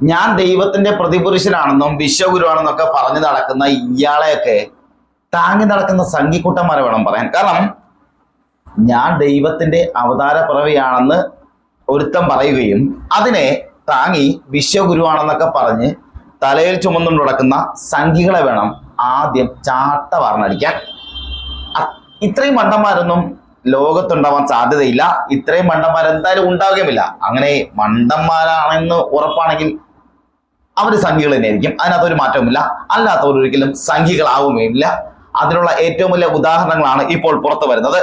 ഞാൻ ദൈവത്തിന്റെ പ്രതിപുരുഷനാണെന്നും വിശ്വഗുരുവാണെന്നൊക്കെ പറഞ്ഞു നടക്കുന്ന ഇയാളെയൊക്കെ താങ്ങി നടക്കുന്ന സംഘിക്കുട്ടന്മാരെ വേണം പറയാൻ. കാരണം ഞാൻ ദൈവത്തിന്റെ അവതാര പിറവിയാണെന്ന് ഒരുത്തം പറയുകയും അതിനെ താങ്ങി വിശ്വഗുരുവാണെന്നൊക്കെ പറഞ്ഞ് തലയിൽ ചുമന്നുകൊണ്ട് നടക്കുന്ന സംഘികളെ വേണം ആദ്യം ചാട്ട വാർന്നടിക്കാൻ ഇത്രയും മണ്ടന്മാരൊന്നും ലോകത്തുണ്ടാവാൻ സാധ്യതയില്ല. ഇത്രയും മണ്ടന്മാർ എന്തായാലും ഉണ്ടാവുകയുമില്ല. അങ്ങനെ മണ്ടന്മാരാണെന്ന് ഉറപ്പാണെങ്കിൽ അവർ സംഖ്യകൾ തന്നെയായിരിക്കും. അതിനകത്തൊരു മാറ്റവുമില്ല. അല്ലാത്തവർ ഒരിക്കലും സംഖ്യകളാവുകയില്ല അതിനുള്ള ഏറ്റവും വലിയ ഉദാഹരണങ്ങളാണ് ഇപ്പോൾ പുറത്തു വരുന്നത്.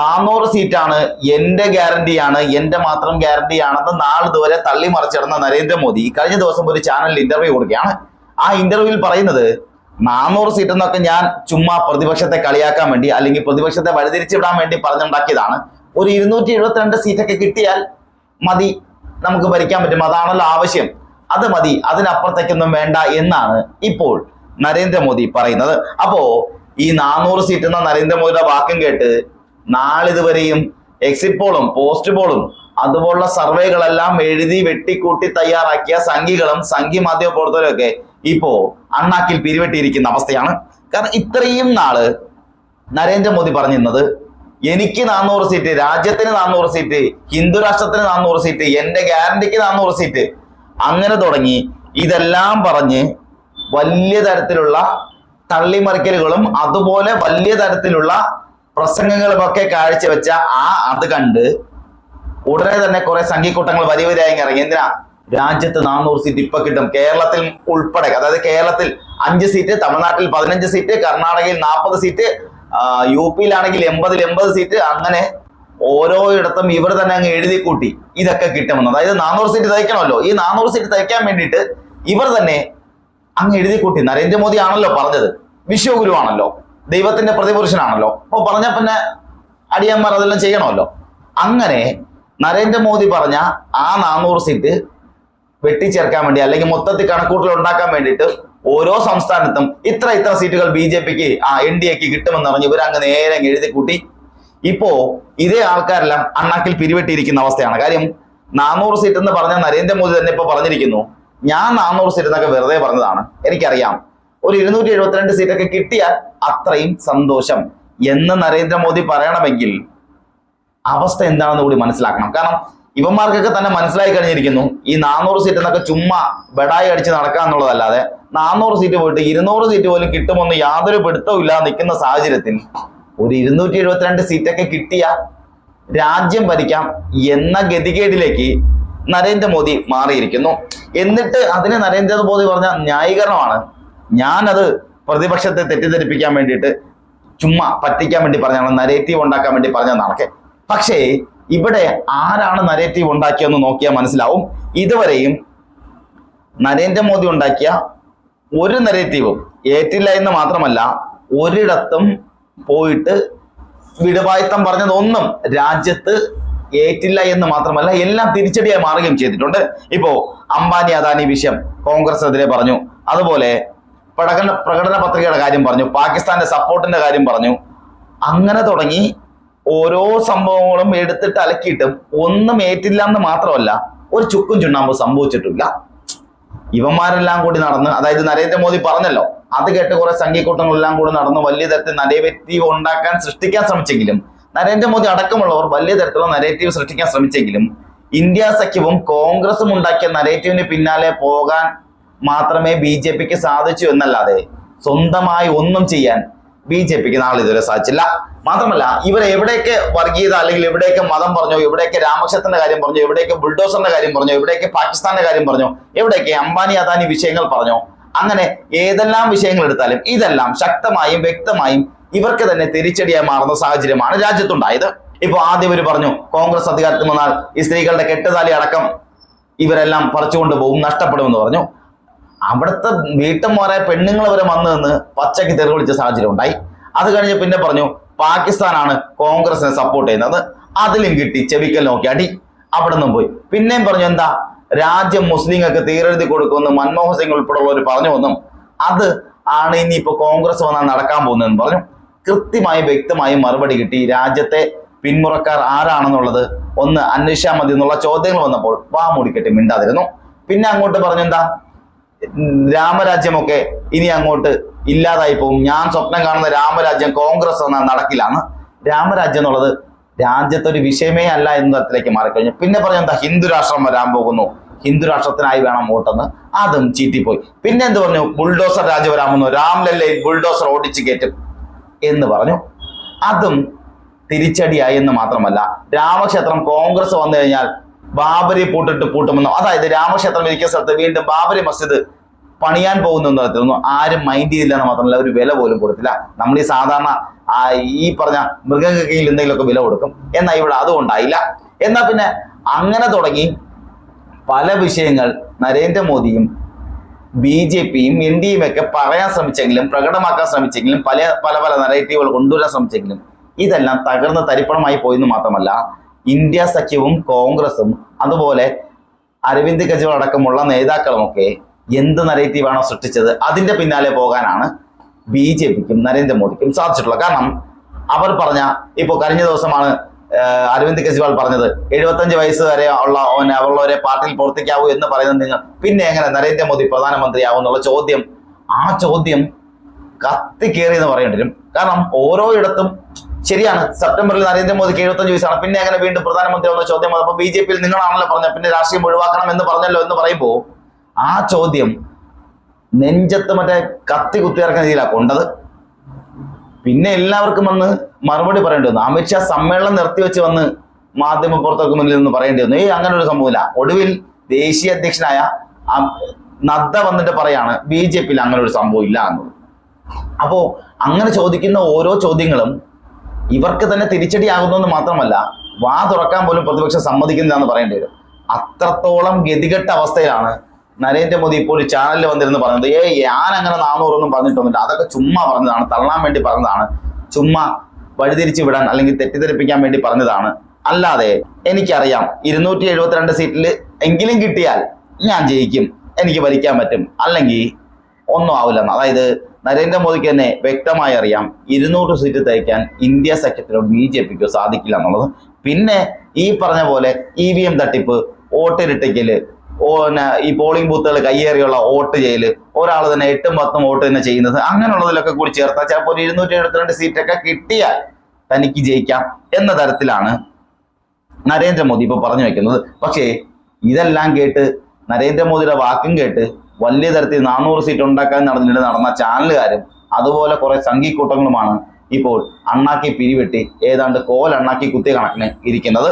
നാനൂറ് സീറ്റാണ് എന്റെ ഗ്യാരണ്ടിയാണ്. എന്റെ മാത്രം ഗ്യാരണ്ടി ആണെന്ന് നാളിതുവരെ തള്ളി മറിച്ചിടുന്ന നരേന്ദ്രമോദി കഴിഞ്ഞ ദിവസം ഒരു ചാനലിൽ ഇന്റർവ്യൂ കൊടുക്കുകയാണ്. ആ ഇന്റർവ്യൂവിൽ പറയുന്നത് നാനൂറ് സീറ്റ് എന്നൊക്കെ ഞാൻ ചുമ്മാ പ്രതിപക്ഷത്തെ കളിയാക്കാൻ വേണ്ടി അല്ലെങ്കിൽ പ്രതിപക്ഷത്തെ വഴിതിരിച്ചു വിടാൻ വേണ്ടി പറഞ്ഞുണ്ടാക്കിയതാണ്. ഒരു ഇരുന്നൂറ്റി എഴുപത്തിരണ്ട് സീറ്റൊക്കെ കിട്ടിയാൽ മതി. നമുക്ക് ഭരിക്കാൻ പറ്റും. അതാണല്ലോ ആവശ്യം. അത് മതി അതിനപ്പുറത്തേക്കൊന്നും വേണ്ട എന്നാണ് ഇപ്പോൾ നരേന്ദ്രമോദി പറയുന്നത്. അപ്പോ ഈ നാനൂറ് സീറ്റ് എന്ന നരേന്ദ്രമോദിയുടെ വാക്കും കേട്ട് നാളിതുവരെയും എക്സിറ്റ് പോളും പോസ്റ്റ് പോളും അതുപോലുള്ള സർവേകളെല്ലാം എഴുതി വെട്ടിക്കൂട്ടി തയ്യാറാക്കിയ സംഘികളും സംഘി മാധ്യമ പ്രവർത്തകരും ഒക്കെ ഇപ്പോ അണ്ണാക്കിൽ പിരിവെട്ടിയിരിക്കുന്ന അവസ്ഥയാണ്. കാരണം ഇത്രയും നാൾ നരേന്ദ്രമോദി പറഞ്ഞിരുന്നത് എനിക്ക് നാനൂറ് സീറ്റ് രാജ്യത്തിന് നാനൂറ് സീറ്റ് ഹിന്ദുരാഷ്ട്രത്തിന് നാനൂറ് സീറ്റ് എന്റെ ഗ്യാരണ്ടിക്ക് നാനൂറ് സീറ്റ് അങ്ങനെ തുടങ്ങി ഇതെല്ലാം പറഞ്ഞ് വലിയ തരത്തിലുള്ള തള്ളിമറിക്കലുകളും അതുപോലെ വലിയ തരത്തിലുള്ള പ്രസംഗങ്ങളുമൊക്കെ കാഴ്ചവെച്ച ആ അത് കണ്ട് ഉടനെ തന്നെ കുറെ സംഘിക്കൂട്ടങ്ങൾ വലിയ വരിയായി ഇറങ്ങി. എന്തിനാ? രാജ്യത്ത് നാനൂറ് സീറ്റ് ഇപ്പൊ കിട്ടും. കേരളത്തിൽ ഉൾപ്പെടെ അതായത് കേരളത്തിൽ അഞ്ച് സീറ്റ് തമിഴ്നാട്ടിൽ പതിനഞ്ച് സീറ്റ് കർണാടകയിൽ നാൽപ്പത് സീറ്റ് യു പിയിലാണെങ്കിൽ എൺപതിൽ എൺപത് സീറ്റ് അങ്ങനെ ഓരോയിടത്തും ഇവർ തന്നെ അങ്ങ് എഴുതി കൂട്ടി ഇതൊക്കെ കിട്ടുമെന്ന് അതായത് നാനൂറ് സീറ്റ് തയ്ക്കണമല്ലോ. ഈ നാനൂറ് സീറ്റ് തയ്ക്കാൻ വേണ്ടിയിട്ട് ഇവർ തന്നെ അങ്ങ് എഴുതി കൂട്ടി നരേന്ദ്രമോദി ആണല്ലോ പറഞ്ഞത്. വിശ്വഗുരു ആണല്ലോ. ദൈവത്തിന്റെ പ്രതിപുരുഷനാണല്ലോ. അപ്പൊ പറഞ്ഞ പിന്നെ അടിയന്മാർ അതെല്ലാം ചെയ്യണമല്ലോ. അങ്ങനെ നരേന്ദ്രമോദി പറഞ്ഞ ആ നാനൂറ് സീറ്റ് വെട്ടിച്ചേർക്കാൻ വേണ്ടി അല്ലെങ്കിൽ മൊത്തത്തിൽ കണക്കൂട്ടൽ ഉണ്ടാക്കാൻ വേണ്ടിയിട്ട് ഓരോ സംസ്ഥാനത്തും ഇത്ര ഇത്ര സീറ്റുകൾ ബി ജെ പിക്ക് ആ എൻ ഡി എക്ക് കിട്ടുമെന്ന് പറഞ്ഞ് ഇവരങ്ങ് നേരെ എഴുതി കൂട്ടി ഇപ്പോ ഇതേ ആൾക്കാരെല്ലാം അണ്ണാക്കിൽ പിരിവെട്ടിയിരിക്കുന്ന അവസ്ഥയാണ്. കാര്യം നാനൂറ് സീറ്റ് എന്ന് പറഞ്ഞ നരേന്ദ്രമോദി തന്നെ ഇപ്പൊ പറഞ്ഞിരിക്കുന്നു. ഞാൻ നാനൂറ് സീറ്റ് എന്നൊക്കെ വെറുതെ പറഞ്ഞതാണ്. എനിക്കറിയാം. ഒരു ഇരുന്നൂറ്റി എഴുപത്തിരണ്ട് സീറ്റൊക്കെ കിട്ടിയാൽ അത്രയും സന്തോഷം എന്ന് നരേന്ദ്രമോദി പറയണമെങ്കിൽ അവസ്ഥ എന്താണെന്ന് കൂടി മനസ്സിലാക്കണം. കാരണം ഇവന്മാർക്കൊക്കെ തന്നെ മനസ്സിലായി കഴിഞ്ഞിരിക്കുന്നു. ഈ നാനൂറ് സീറ്റ് എന്നൊക്കെ ചുമ്മാ ബെടായി അടിച്ച് നടക്കുക എന്നുള്ളതല്ലാതെ നാനൂറ് സീറ്റ് പോയിട്ട് ഇരുന്നൂറ് സീറ്റ് പോലും കിട്ടുമെന്ന് യാതൊരു പിടുത്തവും ഇല്ലാതെ നിൽക്കുന്ന സാഹചര്യത്തിൽ ഒരു ഇരുന്നൂറ്റി എഴുപത്തിരണ്ട് സീറ്റൊക്കെ കിട്ടിയ രാജ്യം ഭരിക്കാം എന്ന ഗതികേടിലേക്ക് നരേന്ദ്രമോദി മാറിയിരിക്കുന്നു. എന്നിട്ട് അതിന് നരേന്ദ്രമോദി പറഞ്ഞ ന്യായീകരണമാണ്. ഞാനത് പ്രതിപക്ഷത്തെ തെറ്റിദ്ധരിപ്പിക്കാൻ വേണ്ടിയിട്ട് ചുമ്മാ പറ്റിക്കാൻ വേണ്ടി പറഞ്ഞാണ് നരേറ്റീവ് ഉണ്ടാക്കാൻ വേണ്ടി പറഞ്ഞതെന്നാണൊക്കെ പക്ഷേ ഇവിടെ ആരാണ് നരേറ്റീവ് ഉണ്ടാക്കിയെന്ന് നോക്കിയാൽ മനസ്സിലാവും. ഇതുവരെയും നരേന്ദ്രമോദി ഉണ്ടാക്കിയ ഒരു നരേറ്റീവും ഏറ്റില്ല എന്ന് മാത്രമല്ല ഒരിടത്തും പോയിട്ട് വിടുവായുത്തം പറഞ്ഞതൊന്നും രാജ്യത്ത് ഏറ്റില്ല എന്ന് മാത്രമല്ല എല്ലാം തിരിച്ചടിയായി മാറുകയും ചെയ്തിട്ടുണ്ട്. ഇപ്പോ അംബാനി അദാനി വിഷയം കോൺഗ്രസ് എതിരെ പറഞ്ഞു. അതുപോലെ പ്രകടന പ്രകടന പത്രികയുടെ കാര്യം പറഞ്ഞു. പാകിസ്ഥാന്റെ സപ്പോർട്ടിന്റെ കാര്യം പറഞ്ഞു. അങ്ങനെ തുടങ്ങി ഓരോ സംഭവങ്ങളും എടുത്തിട്ട് അലക്കിയിട്ടും ഒന്നും ഏറ്റില്ല എന്ന് മാത്രമല്ല ഒരു ചുക്കും ചുണ്ണാമ്പ് സംഭവിച്ചിട്ടില്ല. ഇവന്മാരെല്ലാം കൂടി നടന്ന് അതായത് നരേന്ദ്രമോദി പറഞ്ഞല്ലോ അത് കേട്ട് കുറെ സംഘീകൂട്ടങ്ങളെല്ലാം കൂടി നടന്ന് വലിയ തരത്തിൽ നരേറ്റീവ് ഉണ്ടാക്കാൻ സൃഷ്ടിക്കാൻ ശ്രമിച്ചെങ്കിലും നരേന്ദ്രമോദി അടക്കമുള്ളവർ വലിയ തരത്തിലുള്ള നരേറ്റീവ് സൃഷ്ടിക്കാൻ ശ്രമിച്ചെങ്കിലും ഇന്ത്യ സഖ്യവും കോൺഗ്രസും ഉണ്ടാക്കിയ നരേറ്റീവിന് പിന്നാലെ പോകാൻ മാത്രമേ ബി ജെ പിക്ക് സാധിച്ചു എന്നല്ലാതെ സ്വന്തമായി ഒന്നും ചെയ്യാൻ ബി ജെ പിക്ക് നാളെ ഇതുവരെ സാധിച്ചില്ല. മാത്രമല്ല ഇവർ എവിടെയൊക്കെ വർഗീയത അല്ലെങ്കിൽ എവിടെയൊക്കെ മതം പറഞ്ഞോ എവിടെയൊക്കെ രാമക്ഷേത്രത്തിന്റെ കാര്യം പറഞ്ഞോ എവിടെയൊക്കെ ബുൾഡോസറിന്റെ കാര്യം പറഞ്ഞോ എവിടെയൊക്കെ പാകിസ്ഥാന്റെ കാര്യം പറഞ്ഞോ എവിടെയൊക്കെ അംബാനി അദാനി വിഷയങ്ങൾ പറഞ്ഞോ അങ്ങനെ ഏതെല്ലാം വിഷയങ്ങൾ എടുത്താലും ഇതെല്ലാം ശക്തമായും വ്യക്തമായും ഇവർക്ക് തന്നെ തിരിച്ചടിയായി മാറുന്ന സാഹചര്യമാണ് രാജ്യത്തുണ്ടായത്. ഇപ്പൊ ആദ്യം ഇവർ പറഞ്ഞു കോൺഗ്രസ് അധികാരത്തിൽ വന്നാൽ ഈ സ്ത്രീകളുടെ കെട്ടുതാലി അടക്കം ഇവരെല്ലാം പറിച്ചുകൊണ്ട് പോകും നഷ്ടപ്പെടുമെന്ന് പറഞ്ഞു. അവിടുത്തെ വീട്ടമ്മമാരായ പെണ്ണുങ്ങൾ വരെ വന്നു നിന്ന് പച്ചയ്ക്ക് തെറി വിളിച്ച സാഹചര്യം ഉണ്ടായി. അത് കഴിഞ്ഞ് പിന്നെ പറഞ്ഞു പാകിസ്ഥാനാണ് കോൺഗ്രസിനെ സപ്പോർട്ട് ചെയ്യുന്നത്. അതിലും കിട്ടി ചെവിക്കൽ നോക്കി അടി. അവിടെ നിന്നും പോയി. പിന്നെയും പറഞ്ഞു എന്താ? രാജ്യം മുസ്ലിങ്ങൾക്ക് തീരെഴുതി കൊടുക്കുമെന്ന് മൻമോഹൻ സിംഗ് ഉൾപ്പെടെയുള്ളവർ പറഞ്ഞു വന്നും. അത് ആണ് ഇനിയിപ്പോ കോൺഗ്രസ് വന്നാൽ നടക്കാൻ പോകുന്നതെന്ന് പറഞ്ഞു. കൃത്യമായി വ്യക്തമായി മറുപടി കിട്ടി. രാജ്യത്തെ പിന്മുറക്കാർ ആരാണെന്നുള്ളത് ഒന്ന് അന്വേഷിച്ചാൽ മതി എന്നുള്ള ചോദ്യങ്ങൾ വന്നപ്പോൾ വാ മൂടിക്കെട്ടി മിണ്ടാതിരുന്നു. പിന്നെ അങ്ങോട്ട് പറഞ്ഞെന്താ രാമരാജ്യമൊക്കെ ഇനി അങ്ങോട്ട് ഇല്ലാതായി പോകും. ഞാൻ സ്വപ്നം കാണുന്ന രാമരാജ്യം കോൺഗ്രസ് എന്ന നടക്കിലാണ്. രാമരാജ്യം എന്നുള്ളത് രാജ്യത്തെ ഒരു വിഷയമേ അല്ല എന്ന തരത്തിലേക്ക് മാറിക്കഴിഞ്ഞു. പിന്നെ പറഞ്ഞ എന്താ? ഹിന്ദു രാഷ്ട്രം വരാൻ പോകുന്നു. ഹിന്ദു രാഷ്ട്രത്തിനായി വേണം വോട്ടെന്ന്. അതും ചീറ്റിപ്പോയി. പിന്നെ എന്ത് പറഞ്ഞു? ബുൾഡോസർ രാജ്യം വരാൻ പോകുന്നു. രാംലല്ലയിൽ ബുൾഡോസർ ഓടിച്ചു കയറ്റും എന്ന് പറഞ്ഞു. അതും തിരിച്ചടിയായി എന്ന് മാത്രമല്ല രാമക്ഷേത്രം കോൺഗ്രസ് വന്നു കഴിഞ്ഞാൽ ബാബരി പൂട്ടിട്ട് പൂട്ടുമെന്നോ. അതായത് രാമക്ഷേത്രം ഇരിക്കുന്ന സ്ഥലത്ത് വീണ്ടും ബാബരി മസ്ജിദ് പണിയാൻ പോകുന്ന തരത്തിലൊന്നും ആരും മൈൻഡ് ചെയ്തില്ല എന്ന് മാത്രമല്ല ഒരു വില പോലും കൊടുത്തില്ല. നമ്മൾ ഈ സാധാരണ ഈ പറഞ്ഞ മൃഗങ്ങൾക്കിൽ എന്തെങ്കിലുമൊക്കെ വില കൊടുക്കും. എന്നാൽ ഇവിടെ അതും ഉണ്ടായില്ല. എന്നാ പിന്നെ അങ്ങനെ തുടങ്ങി പല വിഷയങ്ങൾ നരേന്ദ്രമോദിയും ബി ജെ പിയും എൻ ഡി ഒക്കെ പറയാൻ ശ്രമിച്ചെങ്കിലും പ്രകടമാക്കാൻ ശ്രമിച്ചെങ്കിലും പല പല പല നറേറ്റീവുകൾ കൊണ്ടുവരാൻ ശ്രമിച്ചെങ്കിലും ഇതെല്ലാം തകർന്ന് തരിപ്പണമായി പോയെന്ന് മാത്രമല്ല ഇന്ത്യ സഖ്യവും കോൺഗ്രസും അതുപോലെ അരവിന്ദ് കെജ്രിവാൾ അടക്കമുള്ള നേതാക്കളുമൊക്കെ എന്ത് നരേറ്റീവാണോ സൃഷ്ടിച്ചത് അതിന്റെ പിന്നാലെ പോകാനാണ് ബി ജെ പിക്കും നരേന്ദ്രമോദിക്കും സാധിച്ചിട്ടുള്ളത്. കാരണം അവർ പറഞ്ഞ ഇപ്പോൾ കഴിഞ്ഞ ദിവസമാണ് അരവിന്ദ് കെജ്രിവാൾ പറഞ്ഞത് എഴുപത്തഞ്ച് വയസ്സ് വരെ ഉള്ള അവരുള്ളവരെ പാർട്ടിയിൽ പ്രവർത്തിക്കാവൂ എന്ന് പറയുന്നത് നിങ്ങൾ പിന്നെ എങ്ങനെ നരേന്ദ്രമോദി പ്രധാനമന്ത്രിയാവും എന്നുള്ള ചോദ്യം ആ ചോദ്യം കത്തിക്കേറി എന്ന് പറയേണ്ടി വരും. കാരണം ഓരോ ഇടത്തും ശരിയാണ്. സെപ്റ്റംബറിൽ നരേന്ദ്രമോദിക്ക് എഴുപത്തഞ്ച് വയസ്സാണ്. പിന്നെ അങ്ങനെ വീണ്ടും പ്രധാനമന്ത്രി വന്ന ചോദ്യം അപ്പൊ ബി ജെ പിയിൽ നിങ്ങളാണല്ലോ പറഞ്ഞത്. പിന്നെ രാഷ്ട്രീയം ഒഴിവാക്കണം എന്ന് പറഞ്ഞല്ലോ എന്ന് പറയുമ്പോൾ ആ ചോദ്യം നെഞ്ചത്ത് മറ്റേ കത്തി കുത്തിയിറക്കുന്ന രീതിയിലാണ് കൊണ്ടത്. പിന്നെ എല്ലാവർക്കും വന്ന് മറുപടി പറയേണ്ടി വന്നു. അമിത്ഷാ സമ്മേളനം നിർത്തിവെച്ച് വന്ന് മാധ്യമ പുറത്തേക്ക് മുന്നിൽ നിന്ന് പറയേണ്ടി വന്നു. ഏയ് അങ്ങനെ ഒരു സംഭവമില്ല. ഒടുവിൽ ദേശീയ അധ്യക്ഷനായ നദ്ദ വന്നിട്ട് പറയാണ് ബി ജെ പിയിൽ അങ്ങനെ ഒരു സംഭവം ഇല്ല എന്നുള്ളത്. അപ്പോ അങ്ങനെ ചോദിക്കുന്ന ഓരോ ചോദ്യങ്ങളും ഇവർക്ക് തന്നെ തിരിച്ചടിയാകുന്നു എന്ന് മാത്രമല്ല വാ തുറക്കാൻ പോലും പ്രതിപക്ഷം സമ്മതിക്കുന്നില്ല എന്ന് പറയേണ്ടി വരും. അത്രത്തോളം ഗതികെട്ട അവസ്ഥയിലാണ് നരേന്ദ്രമോദി ഇപ്പോൾ ഒരു ചാനലിൽ വന്നിരുന്നു പറഞ്ഞത്. ഏ ഞാൻ അങ്ങനെ നാന്നൂറൊന്നും പറഞ്ഞിട്ടൊന്നുമില്ല. അതൊക്കെ ചുമ്മാ പറഞ്ഞതാണ് തള്ളാൻ വേണ്ടി പറഞ്ഞതാണ്. ചുമ്മാ വഴിതിരിച്ചു വിടാൻ അല്ലെങ്കിൽ തെറ്റിദ്ധരിപ്പിക്കാൻ വേണ്ടി പറഞ്ഞതാണ്. അല്ലാതെ എനിക്കറിയാം ഇരുന്നൂറ്റി എഴുപത്തിരണ്ട് സീറ്റിൽ എങ്കിലും കിട്ടിയാൽ ഞാൻ ജയിക്കും എനിക്ക് ഭരിക്കാൻ പറ്റും. അല്ലെങ്കിൽ ഒന്നും ആവില്ലെന്ന്. അതായത് നരേന്ദ്രമോദിക്ക് തന്നെ വ്യക്തമായി അറിയാം ഇരുന്നൂറ് സീറ്റ് തയ്ക്കാൻ ഇന്ത്യ സഖ്യത്തിനോ ബി ജെ പിക്കോ സാധിക്കില്ല എന്നുള്ളത്. പിന്നെ ഈ പറഞ്ഞ പോലെ ഇ വി എം തട്ടിപ്പ് വോട്ടിരിട്ടിക്കൽ ഈ പോളിംഗ് ബൂത്തുകൾ കയ്യേറിയുള്ള വോട്ട് ചെയ്യൽ ഒരാൾ തന്നെ എട്ടും പത്തും വോട്ട് തന്നെ ചെയ്യുന്നത് അങ്ങനെയുള്ളതിലൊക്കെ കൂടി ചേർത്താൽ ചിലപ്പോൾ ഇരുന്നൂറ്റി എഴുപത്തിരണ്ട് സീറ്റൊക്കെ കിട്ടിയാൽ തനിക്ക് ജയിക്കാം എന്ന തരത്തിലാണ് നരേന്ദ്രമോദി ഇപ്പൊ പറഞ്ഞു വെക്കുന്നത് പക്ഷേ ഇതെല്ലാം കേട്ട് നരേന്ദ്രമോദിയുടെ വാക്കും കേട്ട് വലിയ തരത്തിൽ നാനൂറ് സീറ്റ് ഉണ്ടാക്കാൻ നടന്നിട്ട് നടന്ന ചാനലുകാരും അതുപോലെ കുറെ സംഘിക്കൂട്ടങ്ങളുമാണ് ഇപ്പോൾ അണ്ണാക്കി പിരിവെട്ടി ഏതാണ്ട് കോൽ അണ്ണാക്കി കുത്തിയ കണക്കിന് ഇരിക്കുന്നത്.